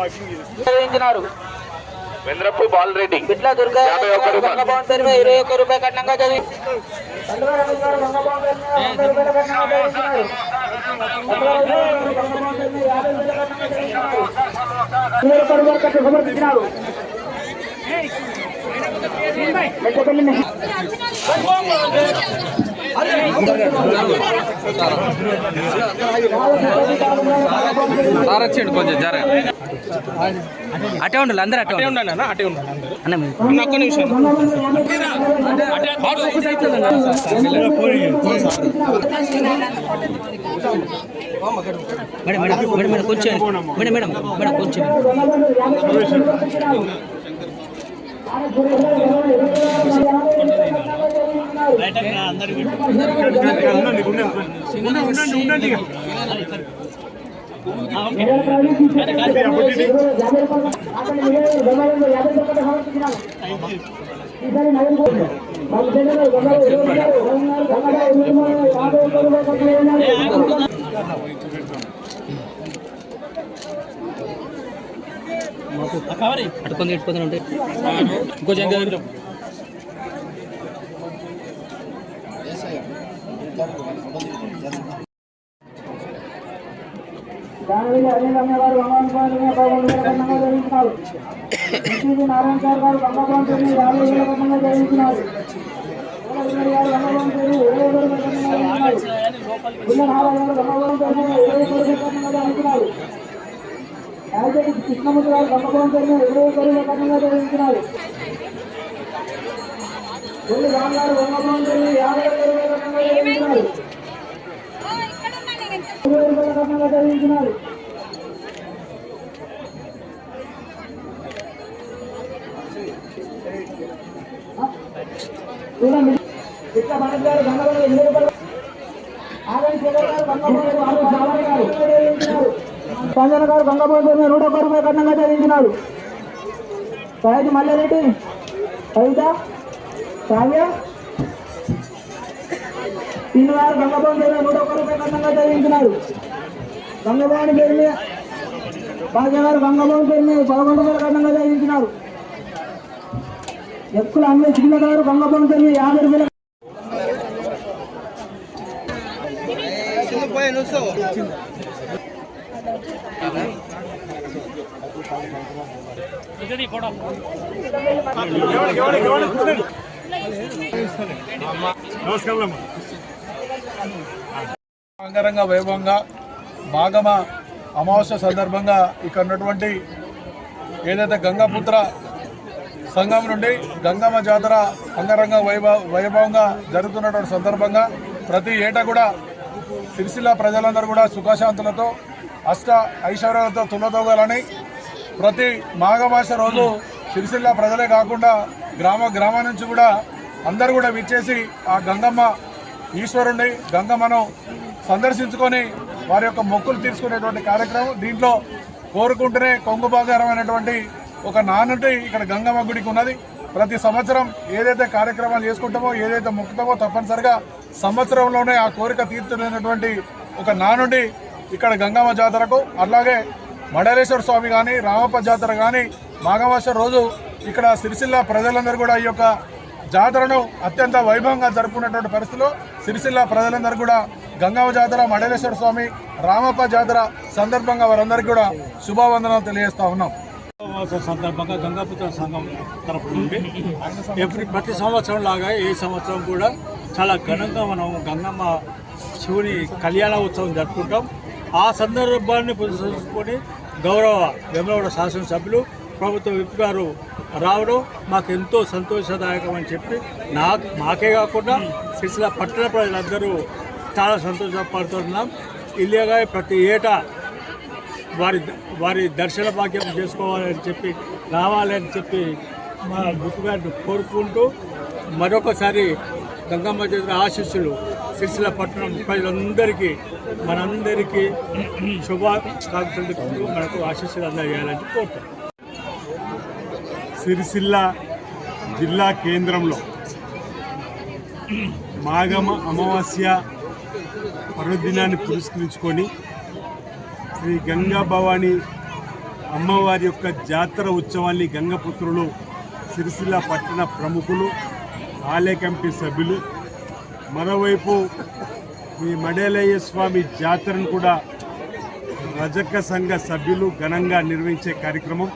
నిర్వహించినారు. వెంద్రపు దుర్గా. గంగ భవన్ పేరు మీద ఇరవై ఒక్క రూపాయ కట్నంగా చదివి. కొంచెం జర అటే ఉండాలి అందరూ అటే అటే ఉండాలి. అన్న అటే ఉండండి అందరూ. అన్న ఒక్క నిమిషం. మేడం మేడం మేడం మేడం కొంచెం మేడం మేడం మేడం కొంచెం అటుకొని ఇట్టుకొని ఉంటే ఇంకొంచెం దగ్గర దానిలో అరవింద్ అమ్మ గారు పదకొండు నారాయణ సార్ గారు గంగ పేరు యాభై వేల కట్నంగా చదివించినారు కృష్ణమూర్తి గారు పేరు ఇరవై రామ్ గారు పేరు యాభై చదివించినారు ఇట్లా మనకి గారు గంగవరం రూపాయలు సంజన గారు నూట ఒక్క రూపాయలు కట్నంగా చదివించినారు సహజ మల్లారెడ్డి కవిత కావ్య తిన్న గారు గంగభవన్ పేరు మీద నూట ఒక్క రూపాయలు కట్నంగా చదివించినారు గంగభవన్ పేరు మీద భాగ్య గారు గంగభవన్ పేరు మీద పదకొండు రూపాయలు కట్నంగా చదివించినారు ఎక్కువ అన్ని చిన్న గారు గంగభవన్ పేరు మీద యాభై రూపాయల నమస్కారం అమ్మా. అంగరంగ వైభవంగా భాగమ అమావాస్య సందర్భంగా ఇక్కడ ఉన్నటువంటి ఏదైతే గంగాపుత్ర సంఘం నుండి గంగమ్మ జాతర అంగరంగ వైభవ వైభవంగా జరుగుతున్నటువంటి సందర్భంగా ప్రతి ఏటా కూడా సిరిసిల్ల ప్రజలందరూ కూడా సుఖశాంతులతో అష్ట ఐశ్వర్యాలతో తులతోగాలని ప్రతి మాఘమాస రోజు సిరిసిల్ల ప్రజలే కాకుండా గ్రామ గ్రామం నుంచి కూడా అందరూ కూడా విచ్చేసి ఆ గంగమ్మ ఈశ్వరుణ్ణి గంగమ్మను సందర్శించుకొని వారి యొక్క మొక్కులు తీర్చుకునేటువంటి కార్యక్రమం. దీంట్లో కోరుకుంటేనే కొంగు ఒక నానుటి ఇక్కడ గంగమ్మ గుడికి ఉన్నది. ప్రతి సంవత్సరం ఏదైతే కార్యక్రమాలు చేసుకుంటామో ఏదైతే మొక్కుతామో తప్పనిసరిగా సంవత్సరంలోనే ఆ కోరిక తీర్చలేనటువంటి ఒక నానుండి ఇక్కడ గంగమ్మ జాతరకు అలాగే మడలేశ్వర స్వామి కానీ రామప్ప జాతర కానీ మాఘమాస రోజు ఇక్కడ సిరిసిల్ల ప్రజలందరూ కూడా ఈ యొక్క జాతరను అత్యంత వైభవంగా జరుపుకున్నటువంటి పరిస్థితిలో సిరిసిల్ల ప్రజలందరూ కూడా గంగమ్మ జాతర మడలేశ్వర స్వామి రామప్ప జాతర సందర్భంగా వారందరికీ కూడా శుభావందనాలు తెలియజేస్తా ఉన్నాం. సందర్భంగా గంగాపుత్ర సంఘం తరఫు నుండి. ఎవ్రీ ప్రతి సంవత్సరం లాగా ఈ సంవత్సరం కూడా చాలా ఘనంగా మనం గంగమ్మ శివుని కళ్యాణ ఉత్సవం జరుపుకుంటాం. ఆ సందర్భాన్ని పురస్కరించుకొని గౌరవ వెమలవాడ శాసనసభ్యులు ప్రభుత్వ విప్ గారు రావడం మాకు ఎంతో సంతోషదాయకం అని చెప్పి నా మాకే కాకుండా సిరిసిల్ల పట్టణ ప్రజలందరూ చాలా సంతోషపడుతున్నాం. ఇల్లేగా ప్రతి ఏటా వారి వారి దర్శన భాగ్యం చేసుకోవాలని చెప్పి రావాలని చెప్పి మా బుక్ గారిని కోరుకుంటూ మరొకసారి గంగమ్మ చేతుల ఆశీస్సులు సిరిసిల్ల పట్టణం ప్రజలందరికీ మనందరికీ శుభాకాంక్షలు మనకు ఆశీస్సులు అందజేయాలని కోరుతున్నాం. సిరిసిల్ల జిల్లా కేంద్రంలో మాఘమ అమావాస్య పర్వదినాన్ని పురస్కరించుకొని శ్రీ గంగా భవాని అమ్మవారి యొక్క జాతర ఉత్సవాన్ని గంగపుత్రులు సిరిసిల్ల పట్టణ ప్రముఖులు ఆలయ కమిటీ సభ్యులు మరోవైపు ఈ మడేలయ్య స్వామి జాతరను కూడా రజక సంఘ సభ్యులు ఘనంగా నిర్వహించే కార్యక్రమం.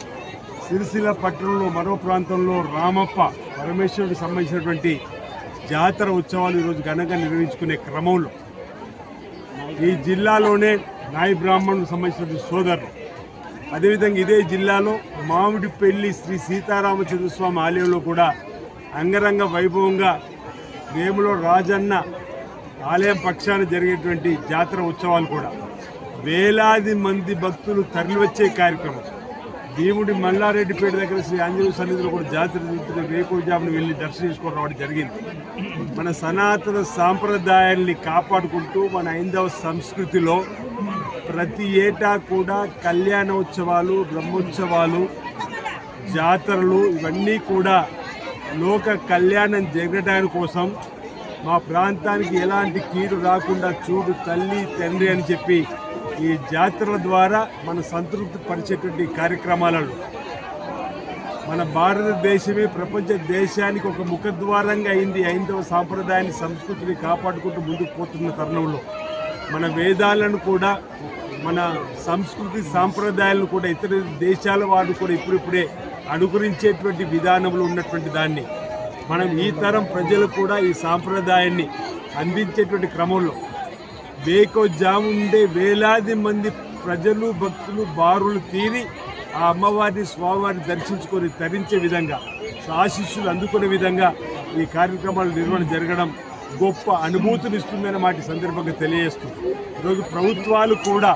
సిరిసిల్ల పట్టణంలో మరో ప్రాంతంలో రామప్ప పరమేశ్వరుడికి సంబంధించినటువంటి జాతర ఉత్సవాలు ఈరోజు ఘనంగా నిర్వహించుకునే క్రమంలో ఈ జిల్లాలోనే నాయి బ్రాహ్మణులకు సంబంధించినటువంటి సోదరులు. అదేవిధంగా ఇదే జిల్లాలో మామిడిపల్లి శ్రీ సీతారామచంద్ర ఆలయంలో కూడా అంగరంగ వైభవంగా వేములో రాజన్న ఆలయం పక్షాన జరిగేటువంటి జాతర ఉత్సవాలు కూడా వేలాది మంది భక్తులు తరలివచ్చే కార్యక్రమం. భీముడి మల్లారెడ్డిపేట దగ్గర శ్రీ ఆంజనేయ సన్నిధిలో కూడా జాతర జరుగుతున్న వేకోజామును వెళ్ళి దర్శించుకోవడం రావడం జరిగింది. మన సనాతన సాంప్రదాయాల్ని కాపాడుకుంటూ మన హైందవ సంస్కృతిలో ప్రతి ఏటా కూడా కళ్యాణోత్సవాలు బ్రహ్మోత్సవాలు జాతరలు ఇవన్నీ కూడా లోక కళ్యాణం జరగడానికి కోసం మా ప్రాంతానికి ఎలాంటి కీడు రాకుండా చూడు తల్లి తండ్రి అని చెప్పి ఈ జాతరల ద్వారా మన సంతృప్తి పరిచేటువంటి కార్యక్రమాలను మన భారతదేశమే ప్రపంచ దేశానికి ఒక ముఖద్వారంగా అయింది. ఐందవ సాంప్రదాయాన్ని సంస్కృతిని కాపాడుకుంటూ ముందుకు పోతున్న తరుణంలో మన వేదాలను కూడా మన సంస్కృతి సాంప్రదాయాలను కూడా ఇతర దేశాల వారు కూడా ఇప్పుడిప్పుడే అనుకరించేటువంటి విధానంలో ఉన్నటువంటి దాన్ని మనం ఈ తరం ప్రజలు కూడా ఈ సాంప్రదాయాన్ని అందించేటువంటి క్రమంలో జాముండే వేలాది మంది ప్రజలు భక్తులు బారులు తీరి ఆ అమ్మవారిని స్వామివారిని దర్శించుకొని తరించే విధంగా ఆశిష్యులు అందుకునే విధంగా ఈ కార్యక్రమాలు నిర్వహణ జరగడం గొప్ప అనుభూతిని మాటి సందర్భంగా తెలియజేస్తుంది ఈరోజు ప్రభుత్వాలు కూడా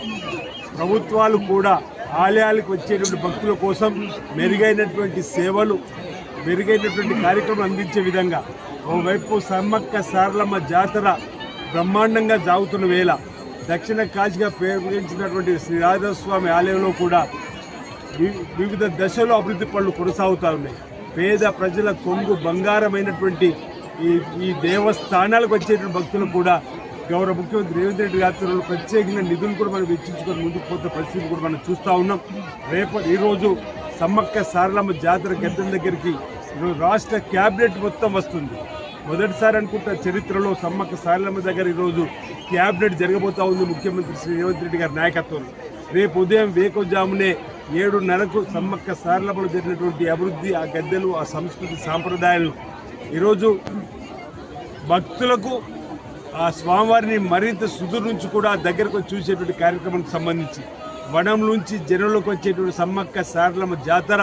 ప్రభుత్వాలు కూడా ఆలయాలకు వచ్చేటువంటి భక్తుల కోసం మెరుగైనటువంటి సేవలు మెరుగైనటువంటి కార్యక్రమం అందించే విధంగా ఓవైపు సమ్మక్క సారలమ్మ జాతర బ్రహ్మాండంగా జాగుతున్న వేళ దక్షిణ కాశీగా పేర్కొంచినటువంటి శ్రీ రాజస్వామి ఆలయంలో కూడా వివిధ దశలో అభివృద్ధి పనులు కొనసాగుతూ ఉన్నాయి. పేద ప్రజల కొంగు బంగారమైనటువంటి ఈ ఈ దేవస్థానాలకు వచ్చేటువంటి భక్తులు కూడా గౌరవ ముఖ్యమంత్రి రేవంత్ రెడ్డి గారి ప్రత్యేకంగా నిధులు కూడా మనం వెచ్చించుకొని ముందుకు పోతే పరిస్థితి కూడా మనం చూస్తూ ఉన్నాం. రేపు ఈరోజు సమ్మక్క సారలమ్మ జాతర గద్దెల దగ్గరికి ఈరోజు రాష్ట్ర క్యాబినెట్ మొత్తం వస్తుంది. మొదటిసారి అనుకుంటా చరిత్రలో సమ్మక్క సారలమ్మ దగ్గర ఈరోజు క్యాబినెట్ జరగబోతా ఉంది ముఖ్యమంత్రి శ్రీ రేవంత్ రెడ్డి గారి నాయకత్వంలో. రేపు ఉదయం వేకోజామునే ఏడున్నరకు సమ్మక్క సారలమ్మలో జరిగినటువంటి అభివృద్ధి ఆ గద్దెలు ఆ సంస్కృతి సాంప్రదాయాలు ఈరోజు భక్తులకు ఆ స్వామివారిని మరింత సుదూరు నుంచి కూడా దగ్గరకు చూసేటువంటి కార్యక్రమానికి సంబంధించి వనం నుంచి జనంలోకి వచ్చేటువంటి సమ్మక్క సారలమ్మ జాతర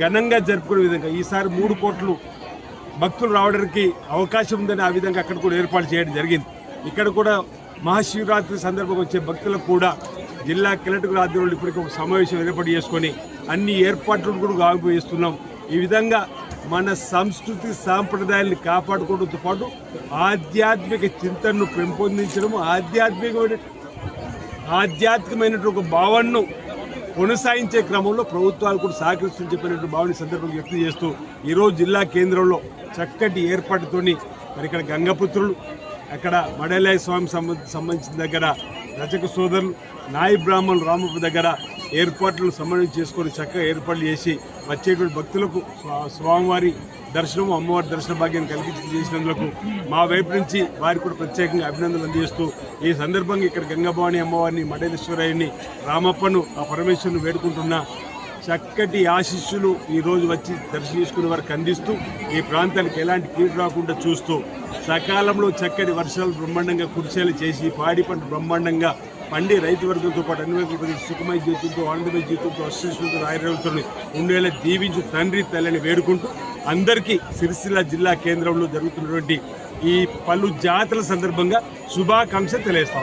ఘనంగా జరుపుకునే విధంగా ఈసారి మూడు కోట్లు భక్తులు రావడానికి అవకాశం ఉందని ఆ విధంగా అక్కడ కూడా ఏర్పాటు చేయడం జరిగింది. ఇక్కడ కూడా మహాశివరాత్రి సందర్భంగా వచ్చే భక్తులకు కూడా జిల్లా కలెక్టర్ ఆధ్వర్యంలో ఇప్పటికీ ఒక సమావేశం ఏర్పాటు చేసుకొని అన్ని ఏర్పాట్లను కూడా గావింపు చేస్తున్నాం ఈ విధంగా మన సంస్కృతి సాంప్రదాయాల్ని కాపాడుకోవడంతో పాటు ఆధ్యాత్మిక చింతనను పెంపొందించడం ఆధ్యాత్మికమైన ఆధ్యాత్మికమైనటువంటి ఒక భావనను కొనసాగించే క్రమంలో ప్రభుత్వాలు కూడా సహకరిస్తుందని చెప్పినట్టు భావన సందర్భంగా వ్యక్తం చేస్తూ ఈరోజు జిల్లా కేంద్రంలో చక్కటి ఏర్పాటుతోని మరి ఇక్కడ గంగపుత్రులు అక్కడ మడేలాయ స్వామి సంబంధించిన దగ్గర రచక సోదరులు నాయి బ్రాహ్మణులు రామప్ప దగ్గర ఏర్పాట్లు సమన్వయం చేసుకొని చక్కగా ఏర్పాట్లు చేసి వచ్చేటువంటి భక్తులకు స్వామివారి దర్శనం అమ్మవారి దర్శన భాగ్యాన్ని కలిగించి చేసినందుకు మా వైపు నుంచి వారికి కూడా ప్రత్యేకంగా అభినందనలు అందజేస్తూ ఈ సందర్భంగా ఇక్కడ గంగాభవాని అమ్మవారిని మడేశ్వరయ్యని రామప్పను ఆ పరమేశ్వరుని వేడుకుంటున్న చక్కటి ఆశీస్సులు ఈరోజు వచ్చి దర్శనం చేసుకునే వారికి అందిస్తూ ఈ ప్రాంతానికి ఎలాంటి కీడు రాకుండా చూస్తూ సకాలంలో చక్కటి వర్షాలు బ్రహ్మాండంగా కురిసేలు చేసి పాడి పంట బ్రహ్మాండంగా పండి రైతు వర్గంతో పాటు అన్ని వర్గాల ప్రజలు సుఖమయ జీవితంతో ఆనందమయ జీవితంతో అశ్వతో ఆయుర్వేదంతో ఉండేలా దీవించు తండ్రి తల్లిని వేడుకుంటూ అందరికీ సిరిసిల్ల జిల్లా కేంద్రంలో జరుగుతున్నటువంటి ఈ పలు జాతర సందర్భంగా శుభాకాంక్ష తెలియజేస్తా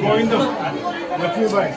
గోవిందం లక్ష్మీబాయి